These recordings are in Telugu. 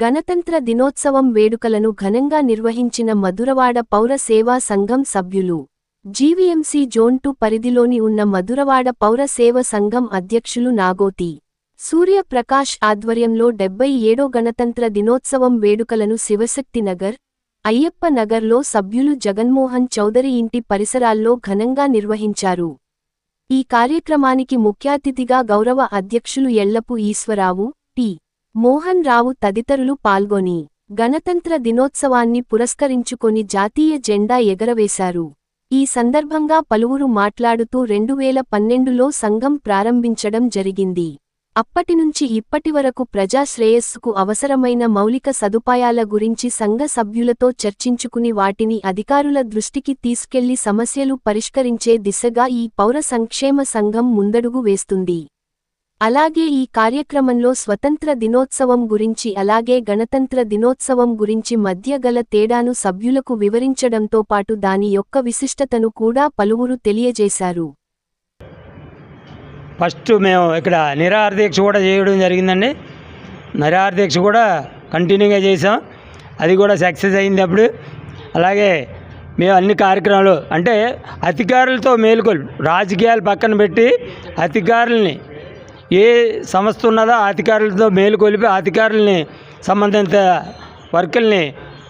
గణతంత్ర దినోత్సవం వేడుకలను ఘనంగా నిర్వహించిన మధురవాడ పౌర సేవా సంఘం సభ్యులు జీవీఎంసీ జోన్ పరిధిలోని ఉన్న మధురవాడ పౌర సేవ సంఘం అధ్యక్షులు నాగోతి సూర్యప్రకాష్ ఆధ్వర్యంలో డెబ్బై ఏడో గణతంత్ర దినోత్సవం వేడుకలను శివశక్తి నగర్ అయ్యప్ప నగర్లో సభ్యులు జగన్మోహన్ చౌదరి ఇంటి పరిసరాల్లో ఘనంగా నిర్వహించారు. ఈ కార్యక్రమానికి ముఖ్యాతిథిగా గౌరవ అధ్యక్షులు ఎల్లపు ఈశ్వరావు టి. మోహన్ రావు తదితరులు పాల్గొని గణతంత్ర దినోత్సవాన్ని పురస్కరించుకొని జాతీయ జెండా ఎగరవేశారు. ఈ సందర్భంగా పలువురు మాట్లాడుతూ రెండువేల పన్నెండులో సంఘం ప్రారంభించడం జరిగింది. అప్పటినుంచి ఇప్పటివరకు ప్రజాశ్రేయస్సుకు అవసరమైన మౌలిక సదుపాయాల గురించి సంఘ సభ్యులతో చర్చించుకుని వాటిని అధికారుల దృష్టికి తీసుకెళ్ళి సమస్యలు పరిష్కరించే దిశగా ఈ పౌర సంక్షేమ సంఘం ముందడుగు వేస్తుంది. అలాగే ఈ కార్యక్రమంలో స్వతంత్ర దినోత్సవం గురించి అలాగే గణతంత్ర దినోత్సవం గురించి మధ్య గల తేడాను సభ్యులకు వివరించడంతో పాటు దాని యొక్క విశిష్టతను కూడా పలువురు తెలియజేశారు. ఫస్ట్ మేము ఇక్కడ నిరాహార దీక్ష కూడా చేయడం జరిగిందండి. నిరాహార దీక్ష కూడా కంటిన్యూగా చేసాం అది కూడా సక్సెస్ అయింది అప్పుడు. అలాగే మేము అన్ని కార్యక్రమాలు అంటే అధికారులతో మేలుకొలు రాజకీయాలు పక్కన పెట్టి అధికారుల్ని ఏ సంస్థ ఉన్నదో అధికారులతో మేలుకొలిపి కొలిపి అధికారుల్ని సంబంధిత వర్కుల్ని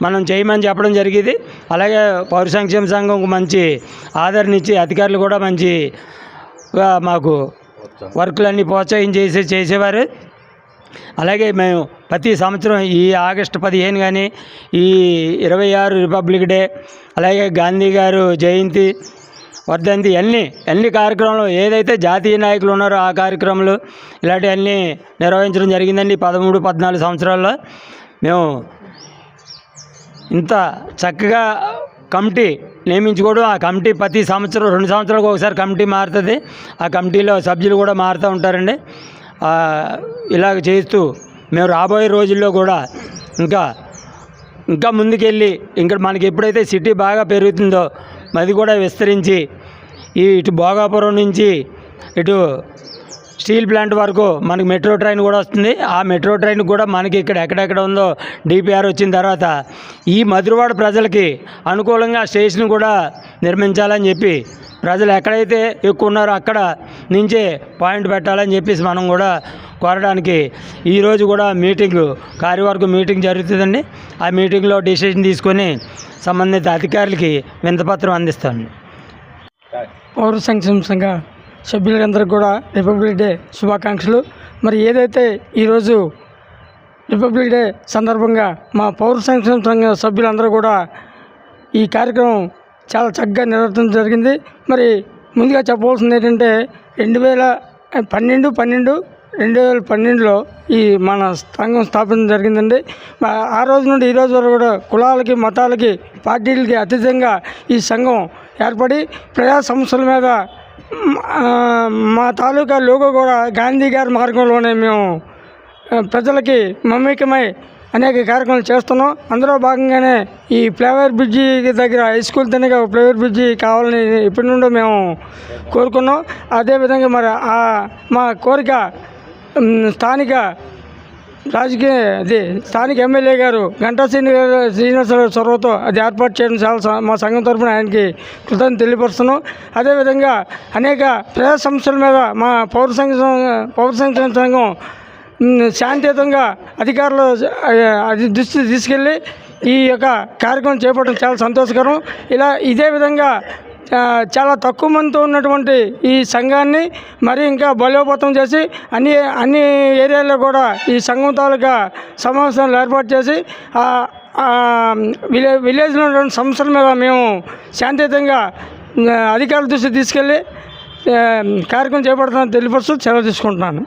మనం చేయమని చెప్పడం జరిగింది. అలాగే పౌర సంక్షేమ సంఘంకు మంచి ఆదరణ ఇచ్చి అధికారులు కూడా మంచి మాకు వర్కులన్నీ ప్రోత్సహం చేసి చేసేవారు. అలాగే మేము ప్రతి సంవత్సరం ఈ ఆగస్టు పదిహేను కానీ ఈ ఇరవై ఆరు రిపబ్లిక్ డే అలాగే గాంధీ గారు జయంతి వర్ధంతి అన్ని అన్ని కార్యక్రమాలు ఏదైతే జాతీయ నాయకులు ఉన్నారో ఆ కార్యక్రమాలు ఇలాంటివన్నీ నిర్వహించడం జరిగిందండి పదమూడు పద్నాలుగు సంవత్సరాల్లో. మేము ఇంత చక్కగా కమిటీ నియమించుకోవడం ఆ కమిటీ ప్రతి సంవత్సరం రెండు సంవత్సరాలకు ఒకసారి కమిటీ మారుతుంది. ఆ కమిటీలో సభ్యులు కూడా మారుతూ ఉంటారండి. ఇలాగ చేస్తూ మేము రాబోయే రోజుల్లో కూడా ఇంకా ఇంకా ముందుకెళ్ళి ఇంకా మనకి ఎప్పుడైతే సిటీ బాగా పెరుగుతుందో అది కూడా విస్తరించి ఈ ఇటు భోగాపురం నుంచి ఇటు స్టీల్ ప్లాంట్ వరకు మనకి మెట్రో ట్రైన్ కూడా వస్తుంది. ఆ మెట్రో ట్రైన్ కూడా మనకి ఇక్కడ ఎక్కడెక్కడ ఉందో డిపిఆర్ వచ్చిన తర్వాత ఈ మధురవాడ ప్రజలకి అనుకూలంగా స్టేషన్ కూడా నిర్మించాలని చెప్పి ప్రజలు ఎక్కడైతే ఎక్కువ ఉన్నారో అక్కడ నుంచే పాయింట్ పెట్టాలని చెప్పేసి మనం కూడా కోరడానికి ఈరోజు కూడా మీటింగ్ కార్యవర్గం మీటింగ్ జరుగుతుందండి. ఆ మీటింగ్లో డిసిషన్ తీసుకొని సంబంధిత అధికారులకి వింతపత్రం అందిస్తాను. పౌర సంక్షేమ సంఘ సభ్యులందరికీ కూడా రిపబ్లిక్ డే శుభాకాంక్షలు. మరి ఏదైతే ఈరోజు రిపబ్లిక్ డే సందర్భంగా మా పౌర సంక్షేమ సంఘ సభ్యులందరూ కూడా ఈ కార్యక్రమం చాలా చక్కగా నిర్వర్తించడం జరిగింది. మరి ముందుగా చెప్పవలసింది ఏంటంటే రెండు వేల పన్నెండు పన్నెండు రెండు వేల పన్నెండులో ఈ మన సంఘం స్థాపించడం జరిగిందండి. మా- ఆ రోజు నుండి ఈ రోజు వరకు కూడా కులాలకి మతాలకి పార్టీలకి అతీతంగా ఈ సంఘం ఏర్పడి ప్రజా సమస్యల మీద మా తాలూకా లోగో కూడా గాంధీ గారి మార్గంలోనే మేము ప్రజలకి మమేకమై అనేక కార్యక్రమాలు చేస్తున్నాం. అందులో భాగంగానే ఈ ఫ్లైఓవర్ బ్రిడ్జి దగ్గర హై స్కూల్ తనగా ఫ్లైఓవర్ బ్రిడ్జి కావాలని ఇప్పటి నుండో మేము కోరుకున్నాం. అదేవిధంగా మరి ఆ మా కోరిక స్థానిక రాజకీయ అది స్థానిక ఎమ్మెల్యే గారు గంటా శ్రీని గారు శ్రీనివాసరావు చొరవతో అది ఏర్పాటు చేయడం చాలా మా సంఘం తరఫున ఆయనకి కృతజ్ఞత తెలియపరుస్తున్నాం. అదేవిధంగా అనేక ప్రజా సమస్యల మీద మా పౌర సంఘ పౌర సంక్షేమ సంఘం శాంతియుతంగా అధికారులు అది దృష్టి తీసుకెళ్ళి ఈ యొక్క కార్యక్రమం చేపట్టడం చాలా సంతోషకరం. ఇలా ఇదే విధంగా చాలా తక్కువ మందితో ఉన్నటువంటి ఈ సంఘాన్ని మరి ఇంకా బలోపేతం చేసి అన్ని అన్ని ఏరియాల్లో కూడా ఈ సంఘం తాలూకా సమావేశాలు ఏర్పాటు చేసి విలే విలేజ్లో ఉన్నటువంటి సమస్యల మీద మేము శాంతియుతంగా అధికారుల దృష్టి తీసుకెళ్ళి కార్యక్రమం చేపడుతున్నాను తెలియపరుస్తూ సెలవు తీసుకుంటున్నాను.